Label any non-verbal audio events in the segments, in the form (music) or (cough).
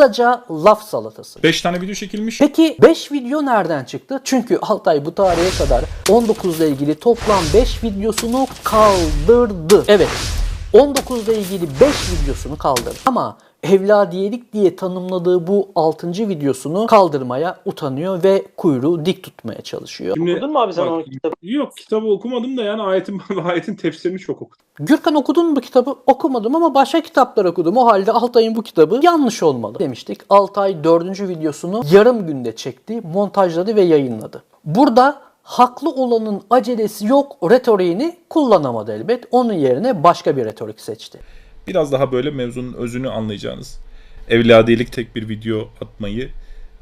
Kısaca laf salatası. 5 tane video çekilmiş. Peki 5 video nereden çıktı? Çünkü Altay bu tarihe kadar 19 ile ilgili toplam 5 videosunu kaldırdı. Evet 19 ile ilgili 5 videosunu kaldırdı. Ama evladiyelik diye tanımladığı bu 6. videosunu kaldırmaya utanıyor ve kuyruğu dik tutmaya çalışıyor. Şimdi- Okudun mu abi sen Bak, onun kitabı? Yok kitabı okumadım da yani ayetin (laughs) ayetin tefsirini çok okudum. Gürkan okudun mu bu kitabı? Okumadım ama başka kitaplar okudum. O halde Altay'ın bu kitabı yanlış olmalı demiştik. Altay 4. videosunu yarım günde çekti, montajladı ve yayınladı. Burada haklı olanın acelesi yok retoriğini kullanamadı elbet. Onun yerine başka bir retorik seçti. Biraz daha böyle mevzunun özünü anlayacağınız. Evladiyelik tek bir video atmayı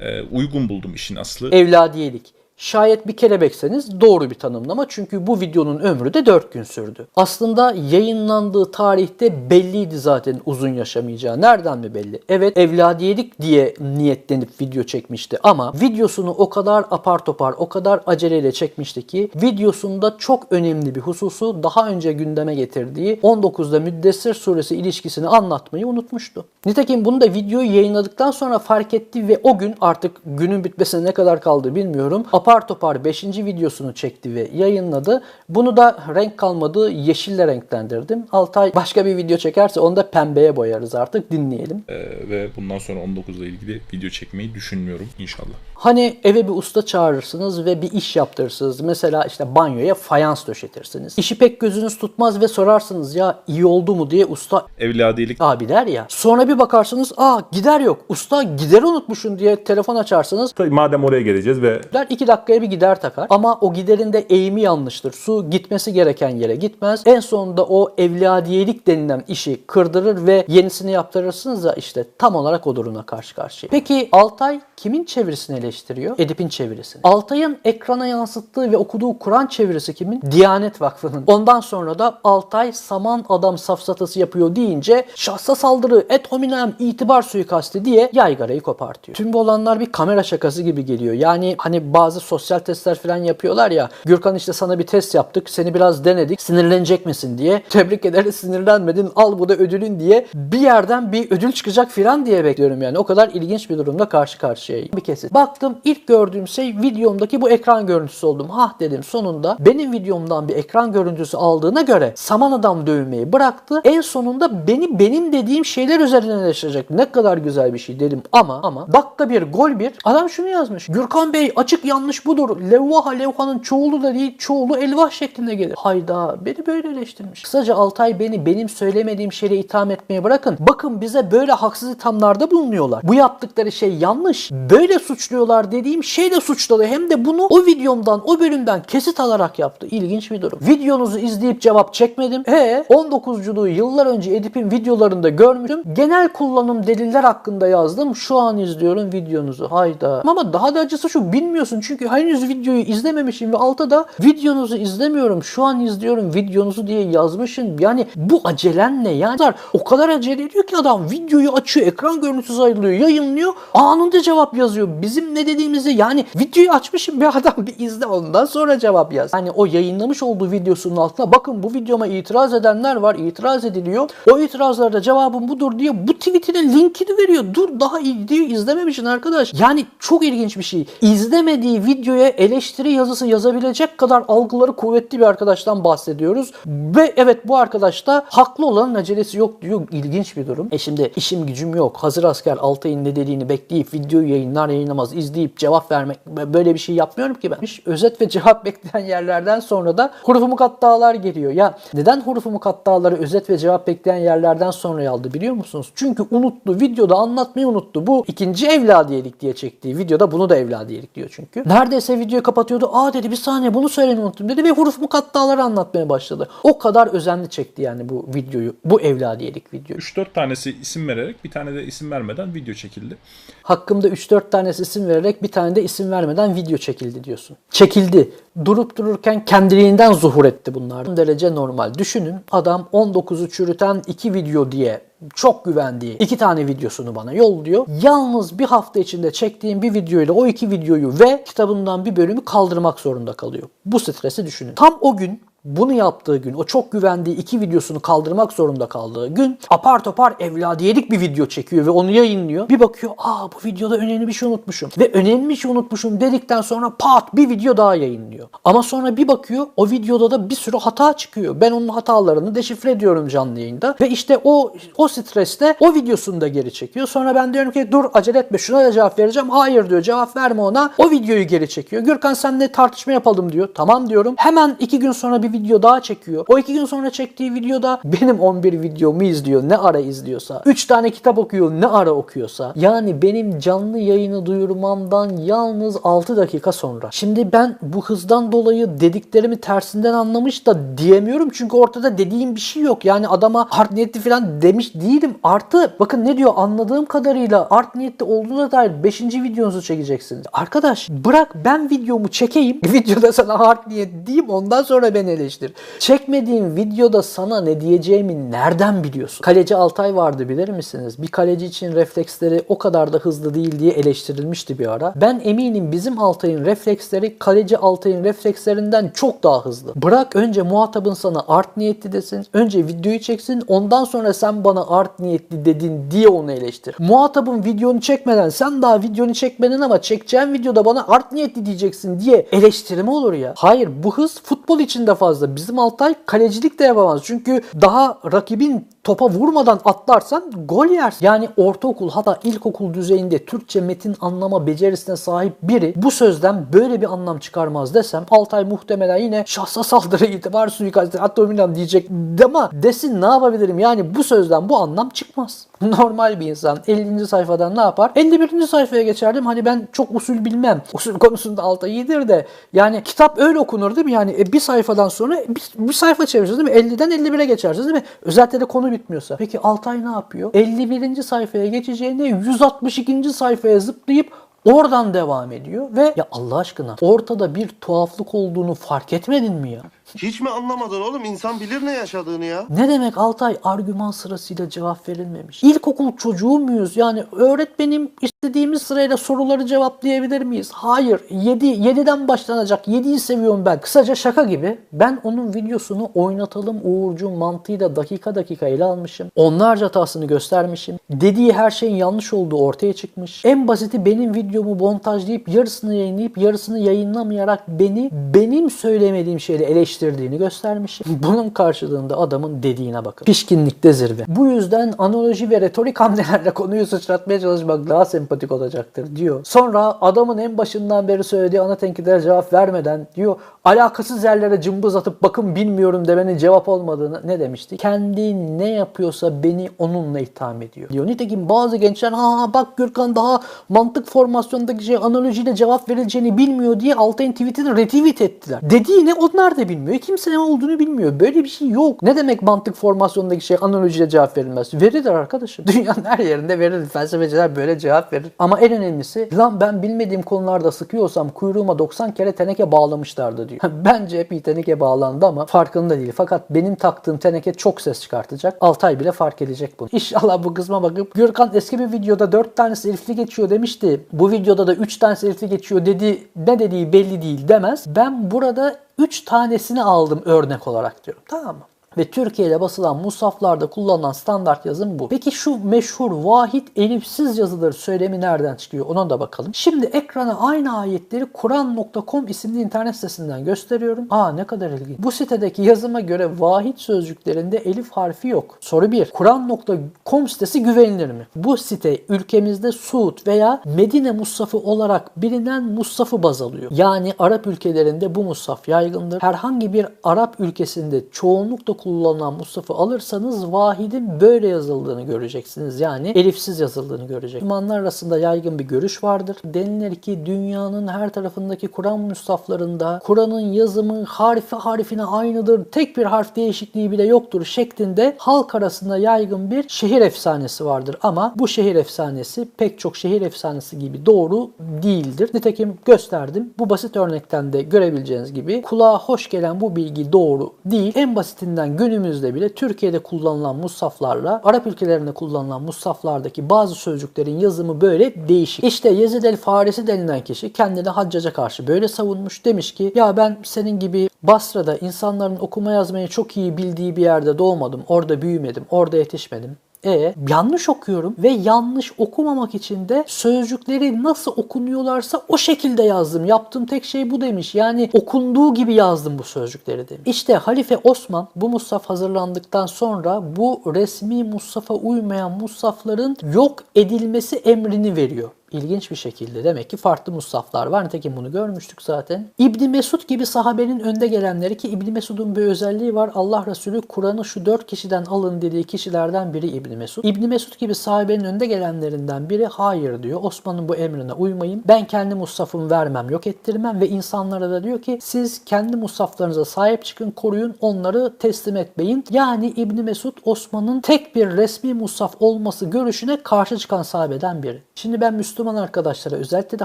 e, uygun buldum işin aslı. Evladiyelik. Şayet bir kelebekseniz doğru bir tanımlama çünkü bu videonun ömrü de 4 gün sürdü. Aslında yayınlandığı tarihte belliydi zaten uzun yaşamayacağı. Nereden mi belli? Evet evladiyelik diye niyetlenip video çekmişti ama videosunu o kadar apar topar, o kadar aceleyle çekmişti ki videosunda çok önemli bir hususu daha önce gündeme getirdiği 19'da Müddessir suresi ilişkisini anlatmayı unutmuştu. Nitekim bunu da videoyu yayınladıktan sonra fark etti ve o gün artık günün bitmesine ne kadar kaldı bilmiyorum. Apar topar 5. videosunu çekti ve yayınladı. Bunu da renk kalmadı yeşille renklendirdim. Altay başka bir video çekerse onu da pembeye boyarız artık dinleyelim. E, ve bundan sonra 19 ile ilgili video çekmeyi düşünmüyorum inşallah. Hani eve bir usta çağırırsınız ve bir iş yaptırırsınız. Mesela işte banyoya fayans döşetirsiniz. İşi pek gözünüz tutmaz ve sorarsınız ya iyi oldu mu diye usta Evladiyelik abi der ya. Sonra bir bakarsınız aa gider yok. Usta gideri unutmuşsun diye telefon açarsınız. Tabii madem oraya geleceğiz ve Der iki dakikaya bir gider takar. Ama o giderin de eğimi yanlıştır. Su gitmesi gereken yere gitmez. En sonunda o evladiyelik denilen işi kırdırır ve yenisini yaptırırsınız ya işte tam olarak o durumla karşı karşıya. Peki Altay kimin çevirisini eleştiriyor? Edip'in çevirisini. Altay'ın ekrana yansıttığı ve okuduğu Kur'an çevirisi kimin? Diyanet Vakfı'nın. Ondan sonra da Altay saman adam safsatası yapıyor deyince şahsa saldırı, et hominem, itibar suikasti diye yaygarayı kopartıyor. Tüm bu olanlar bir kamera şakası gibi geliyor. Yani hani bazı sosyal testler falan yapıyorlar ya. Gürkan işte sana bir test yaptık. Seni biraz denedik. Sinirlenecek misin diye. (laughs) Tebrik ederiz sinirlenmedin. Al bu da ödülün diye. Bir yerden bir ödül çıkacak falan diye bekliyorum yani. O kadar ilginç bir durumda karşı karşıyayım. Bir kesit. Baktım ilk gördüğüm şey videomdaki bu ekran görüntüsü oldum. Hah dedim sonunda benim videomdan bir ekran görüntüsü aldığına göre saman adam dövmeyi bıraktı. En sonunda beni benim dediğim şeyler üzerinden eleştirecek. Ne kadar güzel bir şey dedim ama ama dakika bir gol bir adam şunu yazmış. Gürkan Bey açık yanlış budur. Levvaha levhanın çoğulu da değil çoğulu elvah şeklinde gelir. Hayda beni böyle eleştirmiş. Kısaca Altay beni benim söylemediğim şeyle itham etmeye bırakın. Bakın bize böyle haksız ithamlarda bulunuyorlar. Bu yaptıkları şey yanlış. Böyle suçluyorlar dediğim şeyle suçladı. Hem de bunu o videomdan o bölümden kesit alarak yaptı. İlginç bir durum. Videonuzu izleyip cevap çekmedim. E 19'culuğu yıllar önce Edip'in videolarında görmüştüm. Genel kullanım deliller hakkında yazdım. Şu an izliyorum videonuzu. Hayda. Ama daha da acısı şu bilmiyorsun. Çünkü henüz videoyu izlememişim ve altta da videonuzu izlemiyorum. Şu an izliyorum videonuzu diye yazmışsın. Yani bu acelen ne? Yani o kadar acele ediyor ki adam videoyu açıyor. Ekran görüntüsü ayrılıyor. Yayınlıyor. Anında cevap yazıyor. Bizim ne dediğimizi yani videoyu açmışım bir adam bir izle ondan sonra cevap yaz. Yani o yayınlamış olduğu videosunun altına bakın bu videoma itiraz edenler var. itiraz ediliyor. O itirazlarda cevabım budur diye bu tweetine linkini veriyor. Dur daha iyi diyor izlememişsin arkadaş. Yani çok ilginç bir şey. İzlemediği videoya eleştiri yazısı yazabilecek kadar algıları kuvvetli bir arkadaştan bahsediyoruz. Ve evet bu arkadaş da haklı olanın acelesi yok diyor. İlginç bir durum. E şimdi işim gücüm yok. Hazır asker Altay'ın ne dediğini bekleyip videoyu yayınlar yayınlamaz izleyip cevap vermek böyle bir şey yapmıyorum ki ben. (laughs) Özet ve cevap bekleyen yerlerden sonra da hurufu mukattalar geliyor. Ya neden hurufu mukattaları özet ve cevap bekleyen yerlerden sonra aldı biliyor musunuz? Çünkü unuttu. Videoda anlatmayı unuttu. Bu ikinci evladiyelik diye çektiği videoda bunu da evladiyelik diyor çünkü. Neredeyse videoyu kapatıyordu. Aa dedi bir saniye bunu söylemeyi unuttum dedi ve huruf mukattaları anlatmaya başladı. O kadar özenli çekti yani bu videoyu. Bu evladiyelik videoyu. 3-4 tanesi isim vererek bir tane de isim vermeden video çekildi. Hakkımda 3-4 tanesi isim vererek bir tane de isim vermeden video çekildi diyorsun. Çekildi. Durup dururken kendiliğinden zuhur etti bunlar. Bu derece normal. Düşünün adam 19'u çürüten 2 video diye çok güvendiği iki tane videosunu bana yolluyor. Yalnız bir hafta içinde çektiğim bir videoyla o iki videoyu ve kitabından bir bölümü kaldırmak zorunda kalıyor. Bu stresi düşünün. Tam o gün bunu yaptığı gün, o çok güvendiği iki videosunu kaldırmak zorunda kaldığı gün apar topar evladiyelik bir video çekiyor ve onu yayınlıyor. Bir bakıyor, aa bu videoda önemli bir şey unutmuşum. Ve önemli bir şey unutmuşum dedikten sonra pat bir video daha yayınlıyor. Ama sonra bir bakıyor, o videoda da bir sürü hata çıkıyor. Ben onun hatalarını deşifre ediyorum canlı yayında. Ve işte o o streste o videosunu da geri çekiyor. Sonra ben diyorum ki dur acele etme şuna da cevap vereceğim. Hayır diyor cevap verme ona. O videoyu geri çekiyor. Gürkan senle tartışma yapalım diyor. Tamam diyorum. Hemen iki gün sonra bir video daha çekiyor. O iki gün sonra çektiği videoda benim 11 videomu izliyor. Ne ara izliyorsa. 3 tane kitap okuyor. Ne ara okuyorsa. Yani benim canlı yayını duyurmamdan yalnız 6 dakika sonra. Şimdi ben bu hızdan dolayı dediklerimi tersinden anlamış da diyemiyorum. Çünkü ortada dediğim bir şey yok. Yani adama art niyetli falan demiş değilim. Artı bakın ne diyor anladığım kadarıyla art niyetli olduğuna dair 5. videonuzu çekeceksiniz. Arkadaş bırak ben videomu çekeyim. (laughs) Videoda sana art niyet diyeyim ondan sonra beni eleştir. Çekmediğim videoda sana ne diyeceğimi nereden biliyorsun? Kaleci Altay vardı bilir misiniz? Bir kaleci için refleksleri o kadar da hızlı değil diye eleştirilmişti bir ara. Ben eminim bizim Altay'ın refleksleri kaleci Altay'ın reflekslerinden çok daha hızlı. Bırak önce muhatabın sana art niyetli desin. Önce videoyu çeksin. Ondan sonra sen bana art niyetli dedin diye onu eleştir. Muhatabın videonu çekmeden sen daha videonu çekmedin ama çekeceğin videoda bana art niyetli diyeceksin diye eleştirme olur ya. Hayır bu hız futbol için de fazla. Bizim Altay kalecilik de yapamaz. Çünkü daha rakibin topa vurmadan atlarsan gol yersin. Yani ortaokul hatta ilkokul düzeyinde Türkçe metin anlama becerisine sahip biri bu sözden böyle bir anlam çıkarmaz desem Altay muhtemelen yine şahsa saldırı itibar suikastı hatta ömürlen diyecek ama desin ne yapabilirim yani bu sözden bu anlam çıkmaz. (laughs) Normal bir insan 50. sayfadan ne yapar? 51. sayfaya geçerdim. Hani ben çok usul bilmem. Usul konusunda Altay iyidir de yani kitap öyle okunur değil mi? Yani e, bir sayfadan sonra bir, bir sayfa çevirirsiniz değil mi? 50'den 51'e geçersiniz değil mi? Özellikle de konu bitmiyorsa. Peki Altay ne yapıyor? 51. sayfaya geçeceğine 162. sayfaya zıplayıp oradan devam ediyor ve ya Allah aşkına ortada bir tuhaflık olduğunu fark etmedin mi ya? Hiç mi anlamadın oğlum? İnsan bilir ne yaşadığını ya. Ne demek Altay argüman sırasıyla cevap verilmemiş? İlkokul çocuğu muyuz? Yani öğretmenim istediğimiz sırayla soruları cevaplayabilir miyiz? Hayır. 7 7'den başlanacak. 7'yi seviyorum ben. Kısaca şaka gibi. Ben onun videosunu oynatalım Uğurcu mantığıyla dakika dakika ele almışım. Onlarca hatasını göstermişim. Dediği her şeyin yanlış olduğu ortaya çıkmış. En basiti benim videomu montajlayıp yarısını yayınlayıp yarısını yayınlamayarak beni benim söylemediğim şeyle eleştirdiğini göstermişim. Bunun karşılığında adamın dediğine bakın. Pişkinlikte zirve. Bu yüzden analoji ve retorik hamlelerle konuyu sıçratmaya çalışmak daha sempatik olacaktır diyor. Sonra adamın en başından beri söylediği ana tenkitlere cevap vermeden diyor alakasız yerlere cımbız atıp bakın bilmiyorum demenin cevap olmadığını ne demişti? Kendi ne yapıyorsa beni onunla itham ediyor. Diyor. Nitekim bazı gençler ha bak Gürkan daha mantık formasyondaki şey analojiyle cevap verileceğini bilmiyor diye Altay'ın tweetini retweet ettiler. Dediğini onlar da bilmiyor. Kimse ne olduğunu bilmiyor. Böyle bir şey yok. Ne demek mantık formasyondaki şey analojiyle cevap verilmez? Verilir arkadaşım. (laughs) Dünyanın her yerinde verilir. Felsefeciler böyle cevap verir. Ama en önemlisi lan ben bilmediğim konularda sıkıyorsam kuyruğuma 90 kere teneke bağlamışlardı diyor. (laughs) Bence bir teneke bağlandı ama farkında değil. Fakat benim taktığım teneke çok ses çıkartacak. Altay bile fark edecek bunu. (laughs) İnşallah bu kısma bakıp Gürkan eski bir videoda 4 tanesi elifli geçiyor demişti. Bu videoda da 3 tanesi elifli geçiyor dedi. Ne dediği belli değil demez. Ben burada 3 tanesini aldım örnek olarak diyorum. Tamam mı? Ve Türkiye'de basılan musaflarda kullanılan standart yazım bu. Peki şu meşhur vahid elifsiz yazılır söylemi nereden çıkıyor ona da bakalım. Şimdi ekrana aynı ayetleri Kur'an.com isimli internet sitesinden gösteriyorum. Aa ne kadar ilginç. Bu sitedeki yazıma göre vahid sözcüklerinde elif harfi yok. Soru 1. Kur'an.com sitesi güvenilir mi? Bu site ülkemizde Suud veya Medine Mussafı olarak bilinen Mussafı baz alıyor. Yani Arap ülkelerinde bu Mussaf yaygındır. Herhangi bir Arap ülkesinde çoğunlukla kullanılan Mussaf'ı alırsanız vahidin böyle yazıldığını göreceksiniz. Yani elifsiz yazıldığını göreceksiniz. Müslümanlar arasında yaygın bir görüş vardır. Denilir ki dünyanın her tarafındaki Kur'an mussaflarında Kur'an'ın yazımı harfi harfine aynıdır. Tek bir harf değişikliği bile yoktur şeklinde halk arasında yaygın bir şehir efsanesi vardır. Ama bu şehir efsanesi pek çok şehir efsanesi gibi doğru değildir. Nitekim gösterdim. Bu basit örnekten de görebileceğiniz gibi kulağa hoş gelen bu bilgi doğru değil. En basitinden günümüzde bile Türkiye'de kullanılan mushaflarla Arap ülkelerinde kullanılan mushaflardaki bazı sözcüklerin yazımı böyle değişik. İşte Yezid el Farisi denilen kişi kendini Haccac'a karşı böyle savunmuş. Demiş ki ya ben senin gibi Basra'da insanların okuma yazmayı çok iyi bildiği bir yerde doğmadım. Orada büyümedim. Orada yetişmedim. E yanlış okuyorum ve yanlış okumamak için de sözcükleri nasıl okunuyorlarsa o şekilde yazdım. Yaptığım tek şey bu demiş. Yani okunduğu gibi yazdım bu sözcükleri demiş. İşte Halife Osman bu mushaf hazırlandıktan sonra bu resmi mushafa uymayan mushafların yok edilmesi emrini veriyor. İlginç bir şekilde demek ki farklı mushaflar var. Nitekim bunu görmüştük zaten. İbni Mesud gibi sahabenin önde gelenleri ki İbni Mesud'un bir özelliği var. Allah Resulü Kur'an'ı şu dört kişiden alın dediği kişilerden biri İbni Mesud. İbni Mesud gibi sahabenin önde gelenlerinden biri hayır diyor. Osman'ın bu emrine uymayın. Ben kendi mushafımı vermem, yok ettirmem ve insanlara da diyor ki siz kendi mushaflarınıza sahip çıkın, koruyun, onları teslim etmeyin. Yani İbni Mesud Osman'ın tek bir resmi mushaf olması görüşüne karşı çıkan sahabeden biri. Şimdi ben Müslüman arkadaşlara özellikle de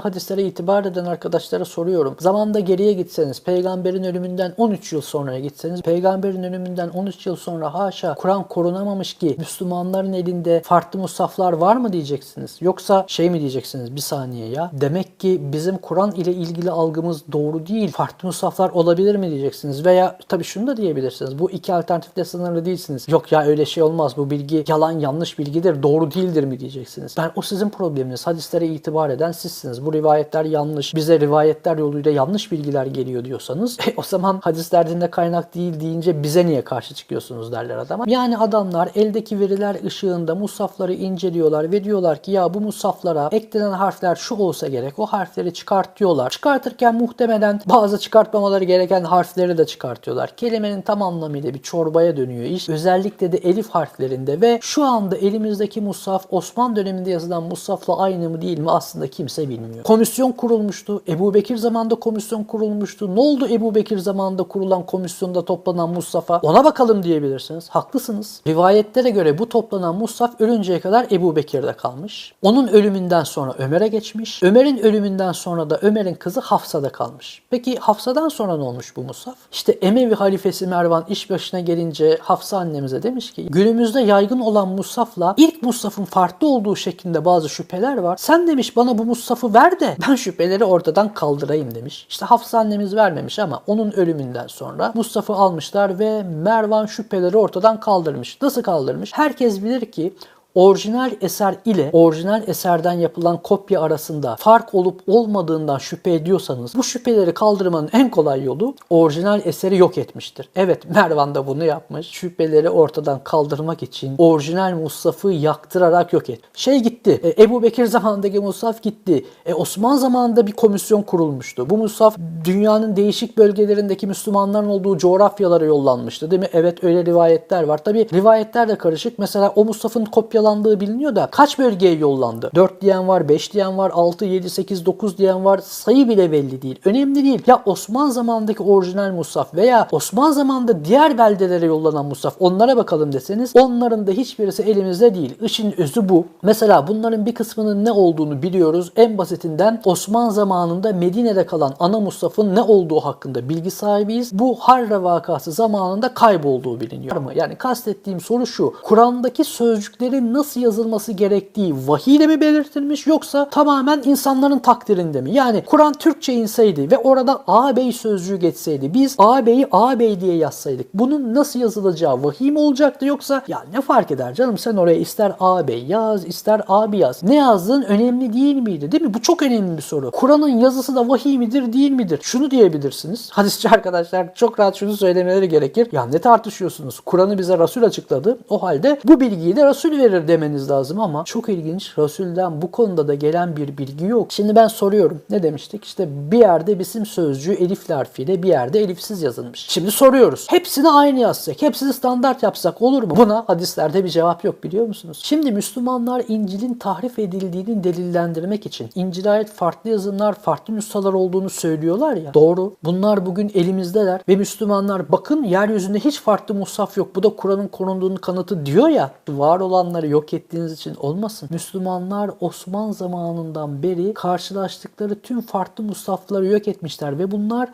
hadislere itibar eden arkadaşlara soruyorum. Zamanda geriye gitseniz peygamberin ölümünden 13 yıl sonraya gitseniz peygamberin ölümünden 13 yıl sonra haşa Kur'an korunamamış ki Müslümanların elinde farklı mushaflar var mı diyeceksiniz. Yoksa şey mi diyeceksiniz bir saniye ya. Demek ki bizim Kur'an ile ilgili algımız doğru değil. Farklı mushaflar olabilir mi diyeceksiniz. Veya tabii şunu da diyebilirsiniz. Bu iki alternatifte sınırlı değilsiniz. Yok ya öyle şey olmaz. Bu bilgi yalan yanlış bilgidir. Doğru değildir mi diyeceksiniz. Ben o sizin probleminiz. Hadislere itibar eden sizsiniz. Bu rivayetler yanlış. Bize rivayetler yoluyla yanlış bilgiler geliyor diyorsanız (laughs) e, o zaman hadisler dinde kaynak değil deyince bize niye karşı çıkıyorsunuz derler adama. Yani adamlar eldeki veriler ışığında mushafları inceliyorlar ve diyorlar ki ya bu mushaflara eklenen harfler şu olsa gerek. O harfleri çıkartıyorlar. Çıkartırken muhtemelen bazı çıkartmamaları gereken harfleri de çıkartıyorlar. Kelimenin tam anlamıyla bir çorbaya dönüyor iş. Özellikle de elif harflerinde ve şu anda elimizdeki mushaf Osman döneminde yazılan mushafla aynı mı değil mi aslında kimse bilmiyor. Komisyon kurulmuştu. Ebu Bekir zamanında komisyon kurulmuştu. Ne oldu Ebu Bekir zamanında kurulan komisyonda toplanan mushafa? Ona bakalım diyebilirsiniz. Haklısınız. Rivayetlere göre bu toplanan mushaf ölünceye kadar Ebu Bekir'de kalmış. Onun ölümünden sonra Ömer'e geçmiş. Ömer'in ölümünden sonra da Ömer'in kızı Hafsa'da kalmış. Peki Hafsa'dan sonra ne olmuş bu mushaf? İşte Emevi halifesi Mervan iş başına gelince Hafsa annemize demiş ki günümüzde yaygın olan mushafla ilk mushafın farklı olduğu şeklinde bazı şüpheler var. Sen demiş bana bu mushafı ver de ben şüpheleri ortadan kaldırayım demiş. İşte Hafsa annemiz vermemiş ama onun ölümünden sonra mushafı almışlar ve Mervan şüpheleri ortadan kaldırmış. Nasıl kaldırmış? Herkes bilir ki orijinal eser ile orijinal eserden yapılan kopya arasında fark olup olmadığından şüphe ediyorsanız bu şüpheleri kaldırmanın en kolay yolu orijinal eseri yok etmiştir. Evet Mervan da bunu yapmış. Şüpheleri ortadan kaldırmak için orijinal Musaf'ı yaktırarak yok et. Şey gitti. e, Ebu Bekir zamanındaki Musaf gitti. E, Osman zamanında bir komisyon kurulmuştu. Bu Musaf dünyanın değişik bölgelerindeki Müslümanların olduğu coğrafyalara yollanmıştı değil mi? Evet öyle rivayetler var. Tabi rivayetler de karışık. Mesela o Musaf'ın kopyalandığı biliniyor da kaç bölgeye yollandı? 4 diyen var, 5 diyen var, 6, 7, 8, 9 diyen var. Sayı bile belli değil. Önemli değil. Ya Osman zamanındaki orijinal Musaf veya Osman zamanında diğer beldelere yollanan Musaf onlara bakalım deseniz onların da hiçbirisi elimizde değil. İşin özü bu. Mesela bunların bir kısmının ne olduğunu biliyoruz. En basitinden Osman zamanında Medine'de kalan ana Musaf'ın ne olduğu hakkında bilgi sahibiyiz. Bu Harra vakası zamanında kaybolduğu biliniyor. Yani kastettiğim soru şu. Kur'an'daki sözcüklerin nasıl yazılması gerektiği vahiy ile mi belirtilmiş yoksa tamamen insanların takdirinde mi? Yani Kur'an Türkçe inseydi ve orada ağabey sözcüğü geçseydi biz ağabeyi ağabey diye yazsaydık bunun nasıl yazılacağı vahiy mi olacaktı yoksa ya ne fark eder canım sen oraya ister ağabey yaz ister abi yaz. Ne yazdığın önemli değil miydi değil mi? Bu çok önemli bir soru. Kur'an'ın yazısı da vahiy midir değil midir? Şunu diyebilirsiniz. (laughs) Hadisçi arkadaşlar çok rahat şunu söylemeleri gerekir. Ya ne tartışıyorsunuz? Kur'an'ı bize Resul açıkladı. O halde bu bilgiyi de Resul verir demeniz lazım ama çok ilginç. Resul'den bu konuda da gelen bir bilgi yok. Şimdi ben soruyorum. Ne demiştik? İşte bir yerde bizim sözcüğü elifli harfiyle bir yerde elifsiz yazılmış. Şimdi soruyoruz. Hepsini aynı yazsak, hepsini standart yapsak olur mu? Buna hadislerde bir cevap yok biliyor musunuz? Şimdi Müslümanlar İncil'in tahrif edildiğini delillendirmek için İncil'e ait farklı yazımlar, farklı nüshalar olduğunu söylüyorlar ya. Doğru. Bunlar bugün elimizdeler ve Müslümanlar bakın yeryüzünde hiç farklı mushaf yok. Bu da Kur'an'ın korunduğunun kanıtı diyor ya. Var olanları yok ettiğiniz için olmasın. Müslümanlar Osman zamanından beri karşılaştıkları tüm farklı mushafları yok etmişler ve bunlar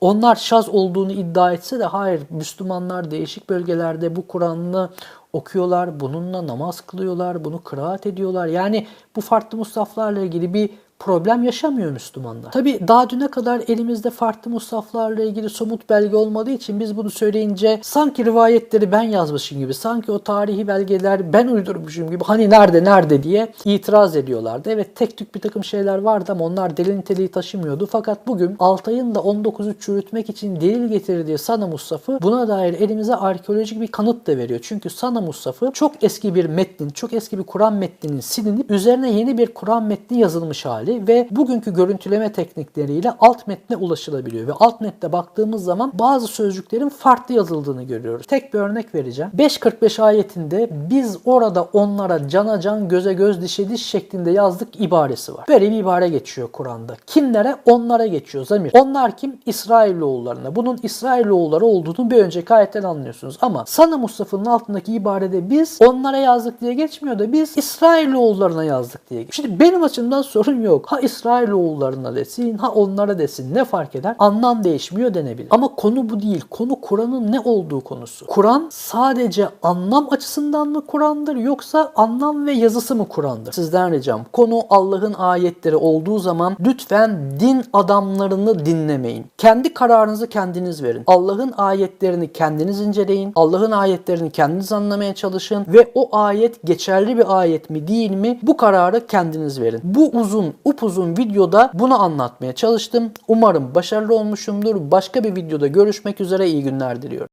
Onlar şaz olduğunu iddia etse de hayır Müslümanlar değişik bölgelerde bu Kur'an'ı okuyorlar, bununla namaz kılıyorlar, bunu kıraat ediyorlar. Yani bu farklı musaflarla ilgili bir problem yaşamıyor Müslümanlar. Tabi daha düne kadar elimizde farklı musaflarla ilgili somut belge olmadığı için biz bunu söyleyince sanki rivayetleri ben yazmışım gibi, sanki o tarihi belgeler ben uydurmuşum gibi hani nerede nerede diye itiraz ediyorlardı. Evet tek tük bir takım şeyler vardı ama onlar delil niteliği taşımıyordu. Fakat bugün Altay'ın da 19'u çürütmek için delil getirdiği Sana Mustafa buna dair elimize arkeolojik bir kanıt da veriyor. Çünkü Sana Mustafa çok eski bir metnin, çok eski bir Kur'an metninin silinip üzerine yeni bir Kur'an metni yazılmış hali ve bugünkü görüntüleme teknikleriyle alt metne ulaşılabiliyor. Ve alt metne baktığımız zaman bazı sözcüklerin farklı yazıldığını görüyoruz. Tek bir örnek vereceğim. 5.45 ayetinde biz orada onlara cana can göze göz dişe diş şeklinde yazdık ibaresi var. Böyle bir ibare geçiyor Kur'an'da. Kimlere? Onlara geçiyor zamir. Onlar kim? İsrailoğullarına. Bunun İsrailoğulları olduğunu bir önceki ayetten anlıyorsunuz. Ama sana Mustafa'nın altındaki ibarede biz onlara yazdık diye geçmiyor da biz İsrailoğullarına yazdık diye geçiyor. Şimdi benim açımdan sorun yok. Ha İsrailoğullarına desin, ha onlara desin. Ne fark eder? Anlam değişmiyor denebilir. Ama konu bu değil. Konu Kur'an'ın ne olduğu konusu. Kur'an sadece anlam açısından mı Kur'an'dır yoksa anlam ve yazısı mı Kur'an'dır? Sizden ricam konu Allah'ın ayetleri olduğu zaman lütfen din adamlarını dinlemeyin. Kendi kararınızı kendiniz verin. Allah'ın ayetlerini kendiniz inceleyin. Allah'ın ayetlerini kendiniz anlamaya çalışın ve o ayet geçerli bir ayet mi değil mi bu kararı kendiniz verin. Bu uzun upuzun videoda bunu anlatmaya çalıştım. Umarım başarılı olmuşumdur. Başka bir videoda görüşmek üzere iyi günler diliyorum.